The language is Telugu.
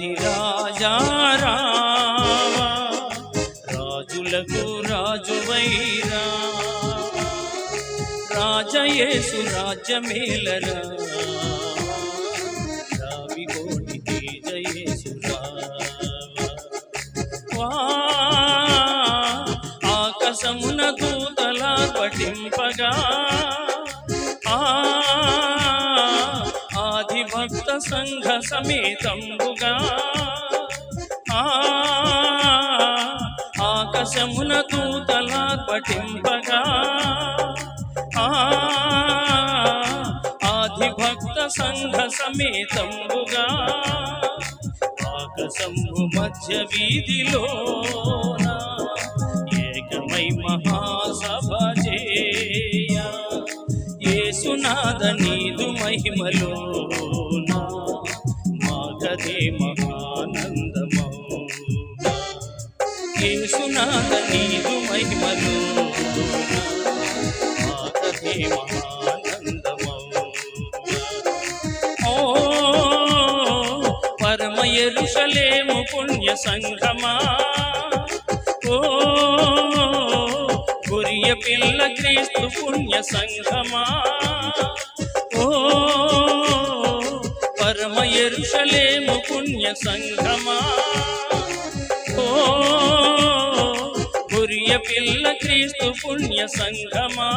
రాజా రావా రాజులకు రాజువైరా రాజయేసు రాజ్యమేలరా. రావి కోటి తేజయేసు ఆకాశమున దూతల పఠింపగా. భక్త సంఘ సమేతంబుగా. ఆ ఆకాశమున దూతల పఠింపగా ఆది భక్త సంఘ సమేతంబుగా. ఆకాశంబు మధ్య వీధిలో ఏకమై మహాసభ చేయ. యేసునాథ నీదు మహిమలో మాగదే మహానందము. యేసునాథ నీదు మహిమలు మాగదే మహానందము. ఓ పరమ ఎరుషలేము పుణ్య సంఘమా. ఓ గురియ పిల్ల క్రీస్తు పుణ్య సంఘమా. ఓ పరమ ఎరుషలేము పుణ్య సంఘమా? ఓ గురియ పిల్ల క్రీస్తు పుణ్య సంఘమా?